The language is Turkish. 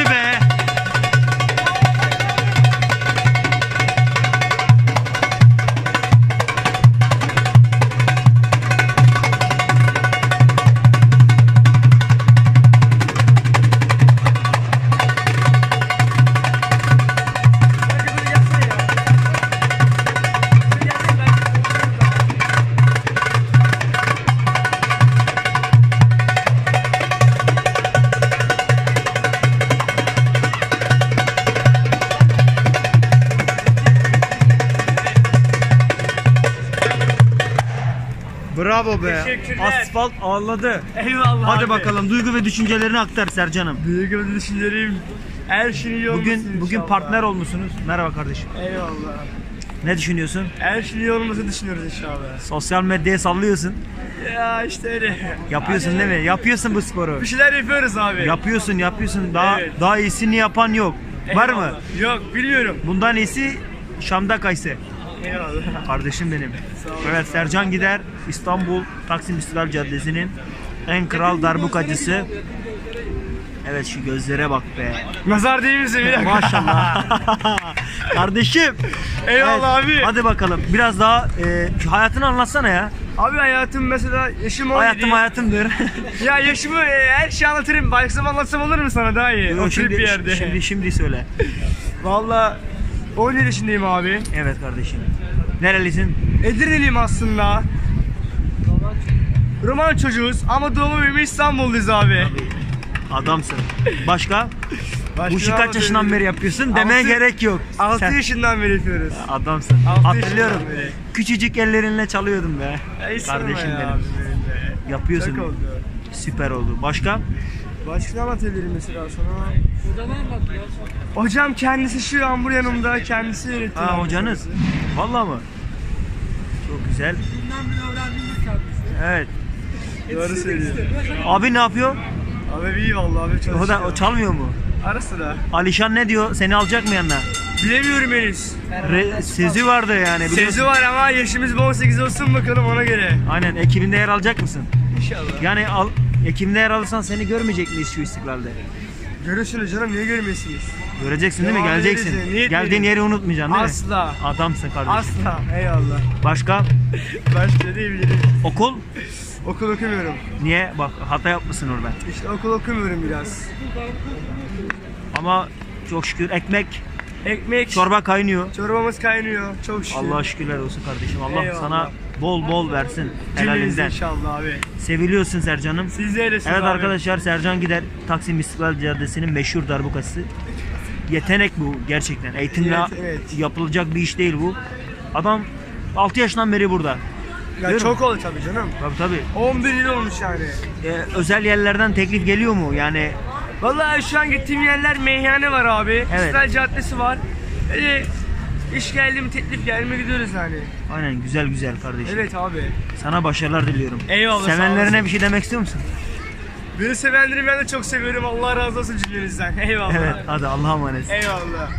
দিবে Bravo be. Teşekkürler. Asfalt ağladı. Eyvallah Hadi abi. bakalım duygu ve düşüncelerini aktar Sercan'ım. Duygu ve düşüncelerim her şey iyi olmasın Bugün bugün inşallah. partner olmuşsunuz. Merhaba kardeşim. Eyvallah. Ne düşünüyorsun? Her şey iyi olmasını düşünüyoruz inşallah. Sosyal medyaya sallıyorsun. Ya işte öyle. Yapıyorsun değil mi? Yapıyorsun bu sporu. Bir şeyler yapıyoruz abi. Yapıyorsun, yapıyorsun. Daha Evet. daha iyisini yapan yok. Var mı? Eyvallah. Yok biliyorum. Bundan iyisi Şam'da kayse. Eyvallah. Kardeşim benim. Evet Sercan Gider İstanbul Taksim İstiklal Caddesi'nin en kral darbukacısı. Evet şu gözlere bak be. Nazar değil misin bir dakika? Maşallah. Kardeşim. Eyvallah abi. Hadi bakalım. Biraz daha e, şu hayatını anlatsana ya. Abi hayatım mesela yaşım 17. Hayatım hayatımdır. Ya yaşımı e, her şeyi anlatırım. Başlasam anlatsam olur mu sana daha iyi? Yo, Oturup şimdi, bir yerde. şimdi şimdi söyle. Valla 17 yaşındayım abi. Evet kardeşim. Nerelisin? Edirne'liyim aslında. Roman çocuğuz ama doğma büyüme İstanbulluyuz abi. Adamsın. Başka? Başka Bu işi kaç yaşından beri yapıyorsun? Demeye Altı- gerek yok. 6 Sen- yaşından beri yapıyoruz. Adamsın. Altı Hatırlıyorum. yaşından beri. Küçücük ellerinle çalıyordum be. Ya hiç Kardeşim ya benim. abi benim de. Yapıyorsun. Çok oldu. Süper oldu. Başka? Başka ne anlatabilirim mesela sana? Hocam kendisi şu an bu yanımda kendisi yönetiyor. Ha hocanız. Vallahi mı? Çok güzel. Evet. Doğru söylüyor. Abi ne yapıyor? Abi iyi vallahi abi çalışıyor. O da o çalmıyor mu? Ara sıra. Alişan ne diyor? Seni alacak mı yanına? Bilemiyorum henüz. Re- sezi vardı yani. biliyorsun. Sezi var ama yaşımız bir 18 olsun bakalım ona göre. Aynen. Ekibinde yer alacak mısın? İnşallah. Yani al, ekibinde yer alırsan seni görmeyecek miyiz şu istiklalde? Görürsünüz canım niye görmüyorsunuz? Göreceksin değil mi? Devam Geleceksin. ederiz, niyet Geldiğin yeri unutmayacaksın değil mi? Asla. Adamsın kardeşim. Asla. Eyvallah. Başka? Başka diyebilirim. Okul? Okul okumuyorum. Niye? Bak hata yapmışsın orada. İşte okul okumuyorum biraz. Ama çok şükür ekmek, Ekmek, çorba kaynıyor. çorbamız kaynıyor. Çok şükür. Allah şükürler olsun kardeşim. Allah Eyvallah. sana bol bol versin helalinden. inşallah abi. Seviliyorsun Sercan'ım. Siz de öylesiniz Evet abi. arkadaşlar Sercan Gider Taksim İstiklal Caddesi'nin meşhur darbukası. Yetenek bu gerçekten. Eğitimle Evet, evet. yapılacak bir iş değil bu. Adam 6 yaşından beri burada. Ya Değil çok oldu tabii canım. Tabii tabii. 11 yıl olmuş yani. Ee, özel yerlerden teklif geliyor mu? Yani Vallahi şu an gittiğim yerler meyhane var abi. Evet. İstiklal Caddesi var. Öyle iş geldi mi teklif geldi mi gidiyoruz yani. aynen güzel güzel kardeşim. Evet abi. Sana başarılar diliyorum. Eyvallah, sağ Sevenlerine olasın. bir şey demek istiyor musun? Beni sevenleri ben de çok seviyorum. Allah razı olsun cümlenizden. Eyvallah. Evet hadi Allah'a emanet. Eyvallah.